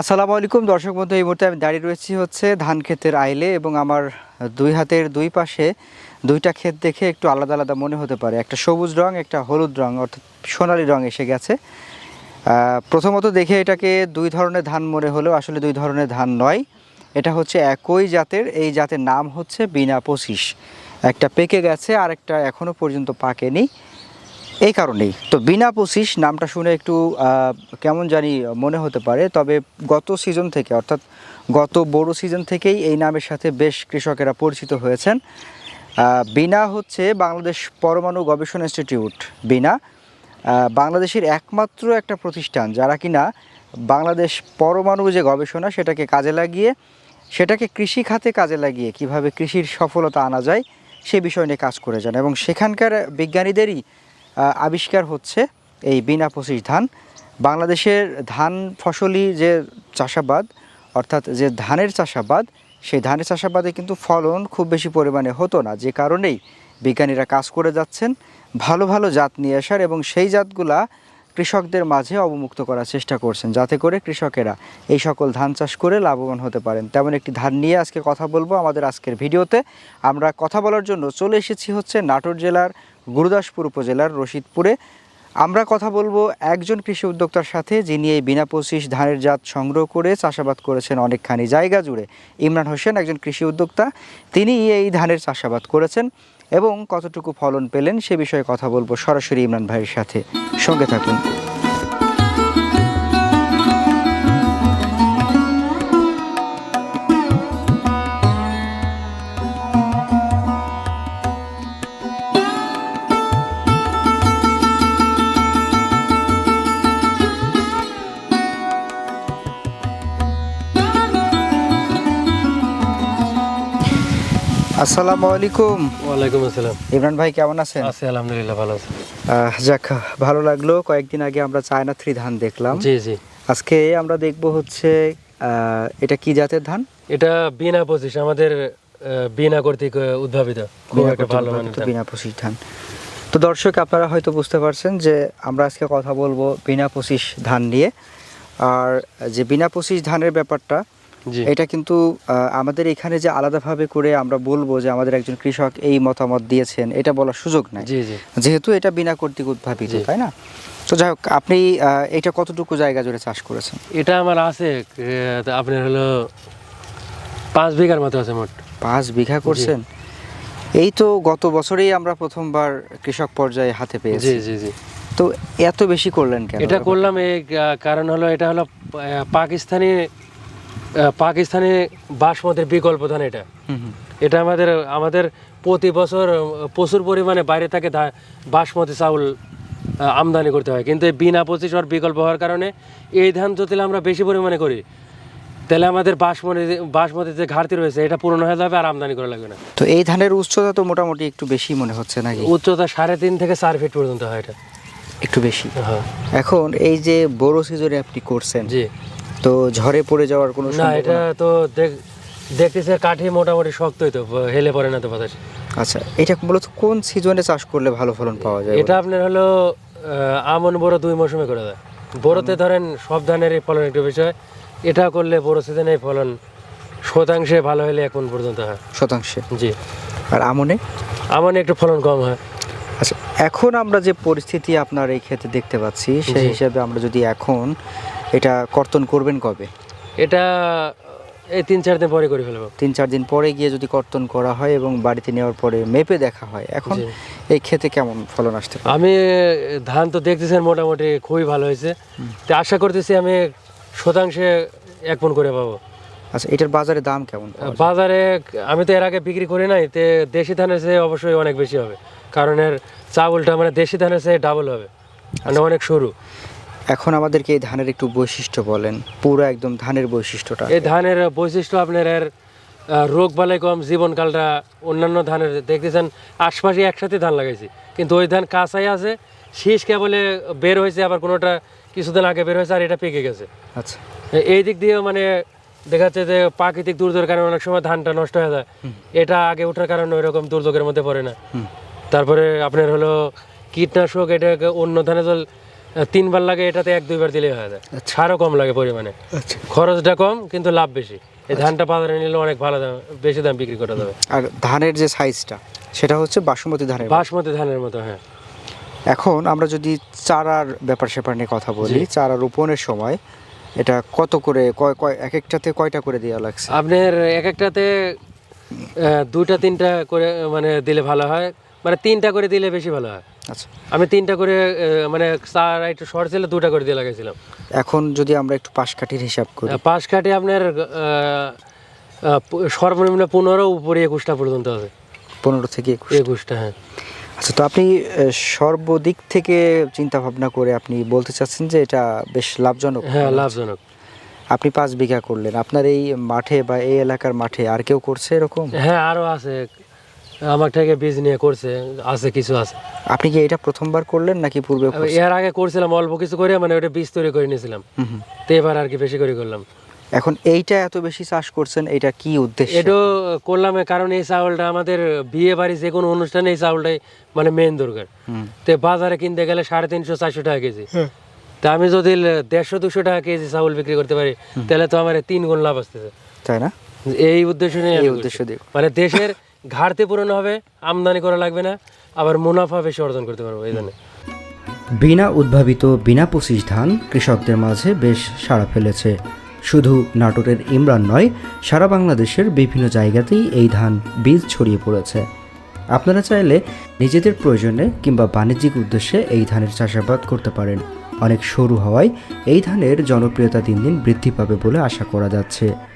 আসসালামু আলাইকুম, দর্শক বন্ধু, এই মুহূর্তে আমি দাঁড়িয়ে রয়েছি হচ্ছে ধান ক্ষেতের আইলে এবং আমার দুই হাতের দুই পাশে দুইটা ক্ষেত দেখে একটু আলাদা আলাদা মনে হতে পারে। একটা সবুজ রং, একটা হলুদ রং, অর্থাৎ সোনালী রং এসে গেছে। প্রথমত দেখে এটাকে দুই ধরনের ধান মনে হলেও আসলে দুই ধরনের ধান নয়। এটা হচ্ছে একই জাতের, এই জাতের নাম হচ্ছে বিনা পঁচিশ। একটা পেকে গেছে আর একটা এখনও পর্যন্ত পাকেনি। এই কারণেই। তো বিনা পঁচিশ নামটা শুনে একটু কেমন জানি মনে হতে পারে, তবে গত সিজন থেকে, অর্থাৎ গত বড় সিজন থেকেই এই নামের সাথে বেশ কৃষকেরা পরিচিত হয়েছেন। বিনা হচ্ছে বাংলাদেশ পরমাণু গবেষণা ইনস্টিটিউট, বিনা। বাংলাদেশের একমাত্র একটা প্রতিষ্ঠান, যারা কিনা বাংলাদেশ পরমাণু যে গবেষণা সেটাকে কাজে লাগিয়ে, সেটাকে কৃষি খাতে কাজে লাগিয়ে কীভাবে কৃষির সফলতা আনা যায়, সে বিষয় নিয়ে কাজ করে যান। এবং সেখানকার বিজ্ঞানীদেরই আবিষ্কার হচ্ছে এই বিনা পঁচিশ ধান। বাংলাদেশের ধান ফসলি যে চাষাবাদ, অর্থাৎ যে ধানের চাষাবাদ, সেই ধানের চাষাবাদে কিন্তু ফলন খুব বেশি পরিমাণে হতো না। যে কারণেই বিজ্ঞানীরা কাজ করে যাচ্ছেন, ভালো ভালো জাত নিয়ে আসার এবং সেই জাতগুলা কৃষকদের মাঝে অবমুক্ত করার চেষ্টা করছেন, যাতে করে কৃষকেরা এই সকল ধান চাষ করে লাভবান হতে পারেন। তেমন একটি ধান নিয়ে আজকে কথা বলব আমাদের আজকের ভিডিওতে। আমরা কথা বলার জন্য চলে এসেছি হচ্ছে নাটোর জেলার গুরুদাসপুর উপজেলার রশিদপুরে। আমরা কথা বলব একজন কৃষি উদ্যোক্তার সাথে, যিনি এই বিনা পঁচিশ ধানের জাত সংগ্রহ করে চাষাবাদ করেছেন অনেকখানি জায়গা জুড়ে। ইমরান হোসেন একজন কৃষি উদ্যোক্তা, তিনি এই ধানের চাষাবাদ করেছেন এবং কতটুকু ফলন পেলেন সে বিষয়ে কথা বলব সরাসরি ইমরান ভাইয়ের সাথে। সঙ্গে থাকুন। আসসালামু আলাইকুম। ওয়ালাইকুম আসসালাম। ইমরান ভাই কেমন আছেন? আছি আলহামদুলিল্লাহ ভালো আছি। যাক ভালো লাগল। কয়েকদিন আগে আমরা চায়না থ্রি ধান দেখলাম। জি জি। আজকে আমরা দেখব হচ্ছে এটা কি জাতের ধান? এটা বিনা পঁচিশ আমাদের বিনা কর্তৃক উদ্ভাবিত। খুব বিনা একটা ভালো। বিনা পঁচিশ ধান। তো দর্শক আপনারা হয়তো বুঝতে পারছেন যে আমরা আজকে কথা বলব বিনা পঁচিশ ধান নিয়ে। আর যে বিনা পঁচিশ ধানের ব্যাপারটা এটা কিন্তু আমাদের এখানে যে আলাদাভাবে করে আমরা বলব যে আমাদের একজন কৃষক এই মতামত দিয়েছেন এটা বলার সুযোগ নাই। যেহেতু এটা বিনা কর্তৃক উদ্ভাবিত তাই না? তো যাই হোক আপনি এটা কতটুকু জায়গা জুড়ে চাষ করেছেন? এটা আমার আছে আপনার হলো পাঁচ বিঘার মতো আছে মোট। পাঁচ বিঘা করছেন? এই তো গত বছরেই আমরা প্রথমবার কৃষক পর্যায়ে হাতে পেয়েছি। জি জি। তো এত বেশি করলেন কেন? এটা করলাম এই কারণ হলো এটা হলো পাকিস্তানি পাকিস্তানি বাসমতির বিকল্প ধান এটা। এটা আমাদের আমাদের প্রতি বছর প্রচুর পরিমাণে বাইরে থেকে বাসমতি চাউল আমদানি করতে হয়। কিন্তু বিনা পঁচিশ হওয়ার বিকল্প হওয়ার কারণে এই ধান যদি আমরা বেশি পরিমাণে করি তাহলে আমাদের বাসমতি বাসমতি যে ঘাটতি রয়েছে এটা পূরণ হয়ে যাবে আর আমদানি করা লাগবে না। তো এই ধানের উচ্চতা তো মোটামুটি একটু বেশি মনে হচ্ছে নাকি? উচ্চতা সাড়ে তিন থেকে চার ফিট পর্যন্ত হয় এটা। একটু বেশি। হ্যাঁ। এখন এই যে বড় সিজনে আপনি করছেন জি। তো ঝড়ে পড়ে যাওয়ার কোনো না এটা তো দেখ- দেখতেছে কাঠি মোটামুটি শক্তই তো হেলে পড়ে না তো বাতাস। আচ্ছা এটা মূলত কোন সিজনে চাষ করলে ভালো ফলন পাওয়া যায় এটা আপনার হলো আমন বড় দুই মৌসুমে করে দেয় বড়তে ধরেন সব ধানেরই ফলন একটু বেশি হয়। এটা করলে বড় সিজনে ফলন শতাংশে ভালো হলে এখন পর্যন্ত হয়। শতাংশে। জি। আর আমনে? আমনে একটু ফলন কম হয়। এখন আমরা যে পরিস্থিতি আপনার এই ক্ষেত্রে দেখতে পাচ্ছি সেই হিসাবে আমরা যদি এখন এটা কর্তন করবেন কবে? এটা এই তিন চার দিন পরে করে ফেলব। তিন চার দিন পরে গিয়ে যদি কর্তন করা হয় এবং বাড়িতে নেওয়ার পরে মেপে দেখা হয় এখন এই ক্ষেতে কেমন ফলন আসতে পারে? আমি ধান তো দেখতেছেন মোটামুটি খুবই ভালো হয়েছে। তো আশা করতেছি আমি শতাংশে এক মন করে পাবো। আচ্ছা এটার বাজারে দাম কেমন বাজারে আমি তো এর আগে বিক্রি করি নাই তে দেশি ধানের চেয়ে অবশ্যই অনেক বেশি হবে। কারণ এর চাউলটা মানে দেশি ধানের চেয়ে ডাবল হবে। মানে অনেক সরু। এখন আমাদেরকে এই ধানের একটু বৈশিষ্ট্য বলেন পুরো একদম ধানের বৈশিষ্ট্যটা। এই ধানের বৈশিষ্ট্য আপনার এর রোগ বালাই কম জীবনকালটা অন্যান্য ধানের দেখতেছেন আশপাশে একসাথে ধান লাগাইছি। কিন্তু ওই ধান কাঁচাই আছে শীষ কেবলে বের হয়েছে আবার কোনোটা কিছুদিন আগে বের হয়েছে আর এটা পেকে গেছে। আচ্ছা। এই দিক দিয়ে মানে দেখা যাচ্ছে যে প্রাকৃতিক দুর্যোগের কারণে অনেক সময় ধানটা নষ্ট হয়ে যায়। এটা আগে ওঠার কারণে ওই রকম দুর্যোগের মধ্যে পড়ে না। তারপরে আপনার হলো কীটনাশক এটা অন্য ধানে জল তিনবার লাগে এটাতে এক দুইবার দিলে হয়ে যায়। আচ্ছা। সারও কম লাগে পরিমাণে। আচ্ছা। খরচটা কম কিন্তু লাভ বেশি। এই ধানটা বাজারে নিলে অনেক ভালো দাম বেশি দাম বিক্রি করা যাবে। আর ধানের যে সাইজটা সেটা হচ্ছে বাসমতি ধানের মতো। বাসমতি ধানের মতো হ্যাঁ। এখন আমরা যদি চারার ব্যাপার স্যাপার নিয়ে কথা বলি চারা রোপণের সময় এটা কত করে কয় কয় এক একটাতে কয়টা করে দেওয়া লাগছে? আপনার এক একটাতে দুটা তিনটা করে মানে দিলে ভালো হয়। মানে তিনটা করে দিলে বেশি ভালো হয়। আচ্ছা। আমি তিনটা করে মানে চার একটু শর্ট ছিল দুটা করে দিয়ে লাগাইছিলাম। এখন যদি আমরা একটু পাশ কাঠির হিসাব করি। পাশ কাটে আপনার সর্বনিম্ন পনেরো উপরে একুশটা পর্যন্ত আছে পনেরো থেকে একুশ একুশটা হ্যাঁ। আচ্ছা তো আপনি সর্বদিক থেকে চিন্তা ভাবনা করে আপনি বলতে চাচ্ছেন যে এটা বেশ লাভজনক। হ্যাঁ লাভজনক। আপনি পাঁচ বিঘা করলেন। আপনার এই মাঠে বা এই এলাকার মাঠে আর কেউ করছে এরকম? হ্যাঁ আরও আছে। আমার থেকে বীজ নিয়ে করছে আছে কিছু আছে। আপনি কি এটা প্রথমবার করলেন নাকি পূর্বে এর আগে করছিলাম অল্প কিছু করে মানে ওটা বীজ তৈরি করে নিয়েছিলাম। তো এবার আর কি বেশি করে করলাম। এখন এইটা এত বেশি চাষ করছেন এটা কি উদ্দেশ্য? এটাও করলাম কারণ এই চাউলটা আমাদের বিয়ে বাড়ি যে কোনো অনুষ্ঠানে এই চাউলটাই মানে মেন দরকার। তো বাজারে কিনতে গেলে সাড়ে তিনশো চারশো টাকা কেজি। তা আমি যদি দেড়শো দুশো টাকা কেজি চাউল বিক্রি করতে পারি তাহলে তো আমার তিন গুণ লাভ আসতেছে। তাই না? এই উদ্দেশ্য নিয়ে উদ্দেশ্য। দিয়ে। মানে দেশের ঘাটতি পূরণ হবে, আমদানি করা লাগবে না, আবার মুনাফা বেশি অর্জন করতে পারব, এই জন্য। বিনা উদ্ভাবিত, বিনা পঁচিশ ধান কৃষকদের মাঝে বেশ সাড়া ফেলেছে। শুধু নাটোরের ইমরান নয়, সারা বাংলাদেশের বিভিন্ন জায়গাতেই এই ধান বীজ ছড়িয়ে পড়েছে। আপনারা চাইলে নিজেদের প্রয়োজনে কিংবা বাণিজ্যিক উদ্দেশ্যে এই ধানের চাষাবাদ করতে পারেন। অনেক সরু হওয়ায় এই ধানের জনপ্রিয়তা দিন দিন বৃদ্ধি পাবে বলে আশা করা যাচ্ছে।